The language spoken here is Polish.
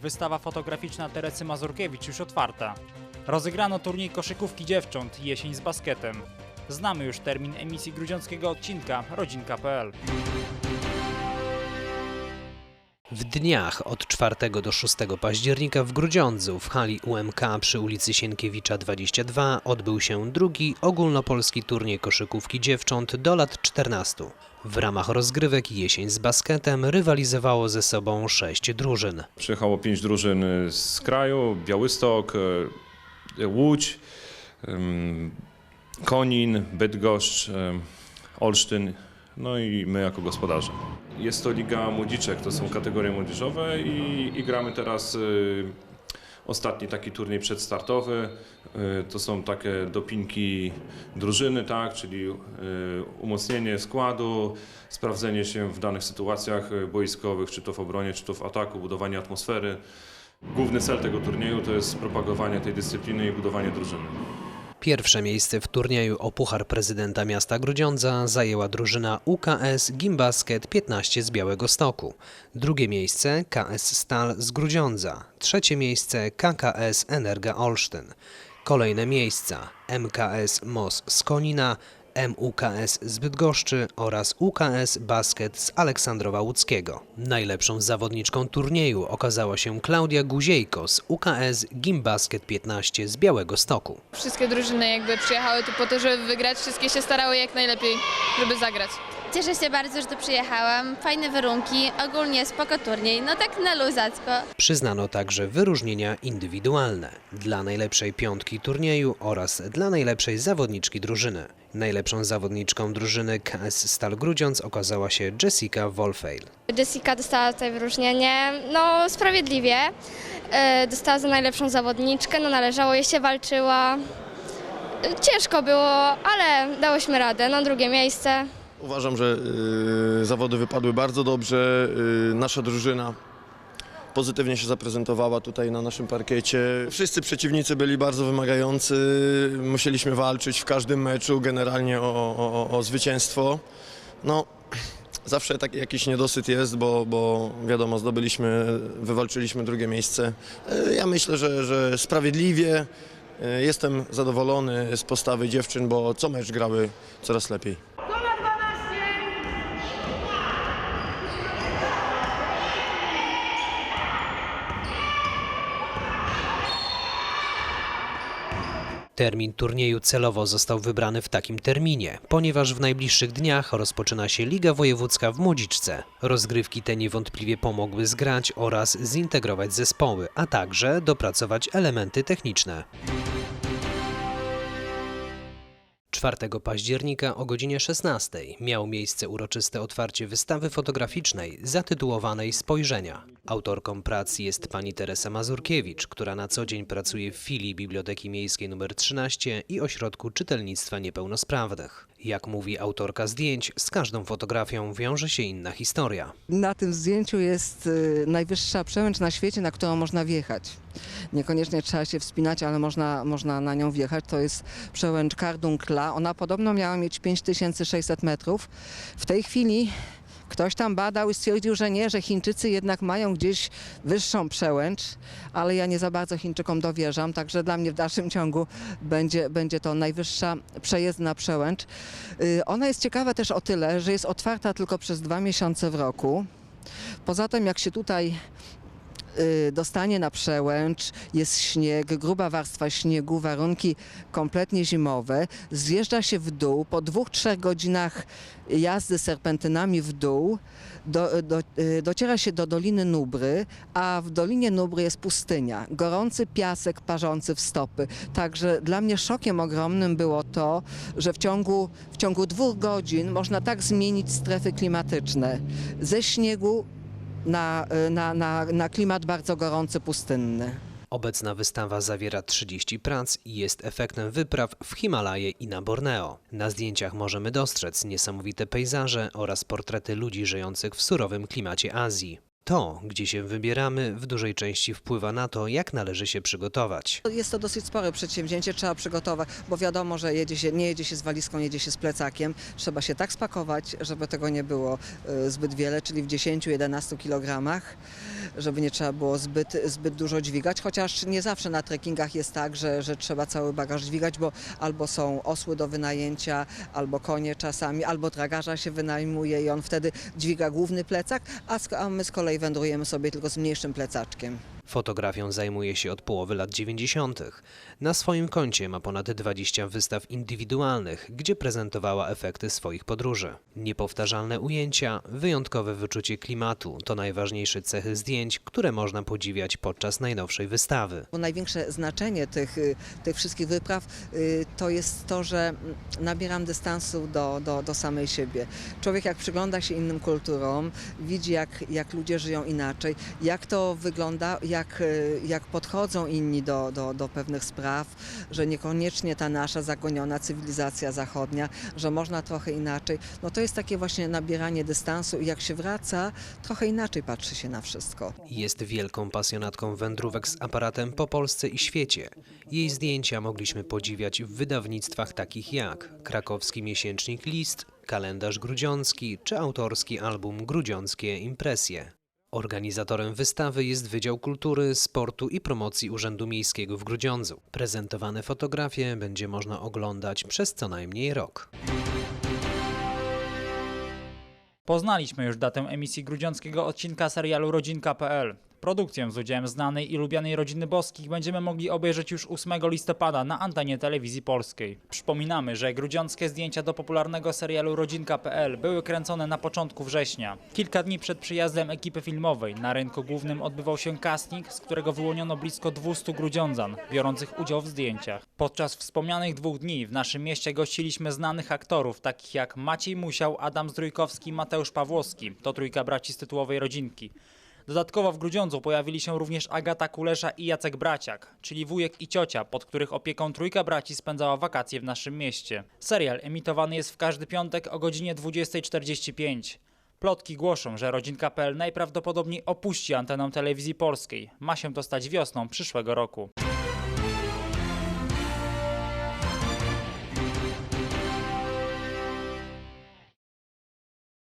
Wystawa fotograficzna Teresy Mazurkiewicz już otwarta. Rozegrano turniej koszykówki dziewcząt Jesień z basketem. Znamy już termin emisji grudziąckiego odcinka rodzinka.pl. W dniach od 4 do 6 października w Grudziądzu w hali UMK przy ulicy Sienkiewicza 22 odbył się drugi ogólnopolski turniej koszykówki dziewcząt do lat 14. W ramach rozgrywek jesień z basketem rywalizowało ze sobą sześć drużyn. Przyjechało pięć drużyn z kraju, Białystok, e, Łódź, Konin, Bydgoszcz, Olsztyn, no i my jako gospodarze. Jest to Liga Młodziczek, to są kategorie młodzieżowe i, i gramy teraz y, ostatni taki turniej przedstartowy. Y, To są takie dopinki drużyny, tak, czyli y, umocnienie składu, sprawdzenie się w danych sytuacjach boiskowych, czy to w obronie, czy to w ataku, budowanie atmosfery. Główny cel tego turnieju to jest propagowanie tej dyscypliny i budowanie drużyny. Pierwsze miejsce w turnieju o Puchar Prezydenta Miasta Grudziądza zajęła drużyna UKS Gimbasket 15 z Białego Stoku. Drugie miejsce KS Stal z Grudziądza. Trzecie miejsce KKS Energa Olsztyn. Kolejne miejsca MKS MOS z Konina, MUKS z Bydgoszczy oraz UKS Basket z Aleksandrowa Łódzkiego. Najlepszą zawodniczką turnieju okazała się Klaudia Guziejko z UKS Gimbasket 15 z Białego Stoku. Wszystkie drużyny jakby przyjechały tu po to, żeby wygrać, wszystkie się starały jak najlepiej, żeby zagrać. Cieszę się bardzo, że tu przyjechałam. Fajne warunki, ogólnie spoko turniej, no tak na luzacko. Przyznano także wyróżnienia indywidualne dla najlepszej piątki turnieju oraz dla najlepszej zawodniczki drużyny. Najlepszą zawodniczką drużyny KS Stal Grudziądz okazała się Jessica Wolfeil. Jessica dostała tutaj wyróżnienie, no sprawiedliwie. E, Dostała za najlepszą zawodniczkę, no należało jej się, walczyła. E, Ciężko było, ale dałyśmy radę, no drugie miejsce. Uważam, że y, zawody wypadły bardzo dobrze. Y, nasza drużyna pozytywnie się zaprezentowała tutaj na naszym parkiecie. Wszyscy przeciwnicy byli bardzo wymagający. Musieliśmy walczyć w każdym meczu generalnie o, o, o zwycięstwo. No, zawsze taki jakiś niedosyt jest, bo, bo wiadomo, zdobyliśmy, wywalczyliśmy drugie miejsce. Y, Ja myślę, że, że sprawiedliwie. Jestem zadowolony z postawy dziewczyn, bo co mecz grały coraz lepiej. Termin turnieju celowo został wybrany w takim terminie, ponieważ w najbliższych dniach rozpoczyna się Liga Wojewódzka w Młodziczce. Rozgrywki te niewątpliwie pomogły zgrać oraz zintegrować zespoły, a także dopracować elementy techniczne. 4 października o godzinie 16 miało miejsce uroczyste otwarcie wystawy fotograficznej zatytułowanej Spojrzenia. Autorką prac jest pani Teresa Mazurkiewicz, która na co dzień pracuje w filii Biblioteki Miejskiej nr 13 i Ośrodku Czytelnictwa Niepełnosprawnych. Jak mówi autorka zdjęć, z każdą fotografią wiąże się inna historia. Na tym zdjęciu jest y, najwyższa przełęcz na świecie, na którą można wjechać. Niekoniecznie trzeba się wspinać, ale można, można na nią wjechać. To jest przełęcz Kardunkla. Ona podobno miała mieć 5600 metrów. W tej chwili ktoś tam badał i stwierdził, że nie, że Chińczycy jednak mają gdzieś wyższą przełęcz, ale ja nie za bardzo Chińczykom dowierzam, także dla mnie w dalszym ciągu będzie, będzie to najwyższa przejezdna przełęcz. Y, Ona jest ciekawa też o tyle, że jest otwarta tylko przez dwa miesiące w roku. Poza tym, jak się tutaj dostanie na przełęcz, jest śnieg, gruba warstwa śniegu, warunki kompletnie zimowe, zjeżdża się w dół, po dwóch, trzech godzinach jazdy serpentynami w dół, do, do, y, dociera się do Doliny Nubry, a w Dolinie Nubry jest pustynia, gorący piasek parzący w stopy. Także dla mnie szokiem ogromnym było to, że w ciągu, w ciągu dwóch godzin można tak zmienić strefy klimatyczne. Ze śniegu na, y, na, na, na klimat bardzo gorący, pustynny. Obecna wystawa zawiera 30 prac i jest efektem wypraw w Himalaje i na Borneo. Na zdjęciach możemy dostrzec niesamowite pejzaże oraz portrety ludzi żyjących w surowym klimacie Azji. To, gdzie się wybieramy, w dużej części wpływa na to, jak należy się przygotować. Jest to dosyć spore przedsięwzięcie, trzeba przygotować, bo wiadomo, że jedzie się, nie jedzie się z walizką, jedzie się z plecakiem. Trzeba się tak spakować, żeby tego nie było y, zbyt wiele, czyli w 10-11 kilogramach, żeby nie trzeba było zbyt, zbyt dużo dźwigać, chociaż nie zawsze na trekkingach jest tak, że, że trzeba cały bagaż dźwigać, bo albo są osły do wynajęcia, albo konie czasami, albo tragarza się wynajmuje i on wtedy dźwiga główny plecak, a my z kolei wędrujemy sobie tylko z mniejszym plecaczkiem. Fotografią zajmuje się od połowy lat 90. Na swoim koncie ma ponad 20 wystaw indywidualnych, gdzie prezentowała efekty swoich podróży. Niepowtarzalne ujęcia, wyjątkowe wyczucie klimatu to najważniejsze cechy zdjęć, które można podziwiać podczas najnowszej wystawy. Bo największe znaczenie tych, y, tych wszystkich wypraw y, to jest to, że mm, nabieram dystansu do, do, do samej siebie. Człowiek jak przygląda się innym kulturom, widzi jak, jak ludzie żyją inaczej, jak to wygląda, jak, y, jak podchodzą inni do, do, do pewnych spraw, że niekoniecznie ta nasza zagoniona cywilizacja zachodnia, że można trochę inaczej. No to jest takie właśnie nabieranie dystansu i jak się wraca, trochę inaczej patrzy się na wszystko. Jest wielką pasjonatką wędrówek z aparatem po Polsce i świecie. Jej zdjęcia mogliśmy podziwiać w wydawnictwach takich jak krakowski miesięcznik List, kalendarz grudziącki czy autorski album Grudziąckie Impresje. Organizatorem wystawy jest Wydział Kultury, Sportu i Promocji Urzędu Miejskiego w Grudziądzu. Prezentowane fotografie będzie można oglądać przez co najmniej rok. Poznaliśmy już datę emisji grudziąckiego odcinka serialu Rodzinka.pl. Produkcję z udziałem znanej i lubianej rodziny Boskich będziemy mogli obejrzeć już 8 listopada na antenie telewizji polskiej. Przypominamy, że grudziąckie zdjęcia do popularnego serialu Rodzinka.pl były kręcone na początku września. Kilka dni przed przyjazdem ekipy filmowej na rynku głównym odbywał się casting, z którego wyłoniono blisko 200 grudziądzan, biorących udział w zdjęciach. Podczas wspomnianych dwóch dni w naszym mieście gościliśmy znanych aktorów, takich jak Maciej Musiał, Adam Zdrójkowski, Mateusz Pawłowski. To trójka braci z tytułowej rodzinki. Dodatkowo w Grudziądzu pojawili się również Agata Kulesza i Jacek Braciak, czyli wujek i ciocia, pod których opieką trójka braci spędzała wakacje w naszym mieście. Serial emitowany jest w każdy piątek o godzinie 20.45. Plotki głoszą, że rodzinka.pl najprawdopodobniej opuści antenę telewizji polskiej. Ma się to stać wiosną przyszłego roku.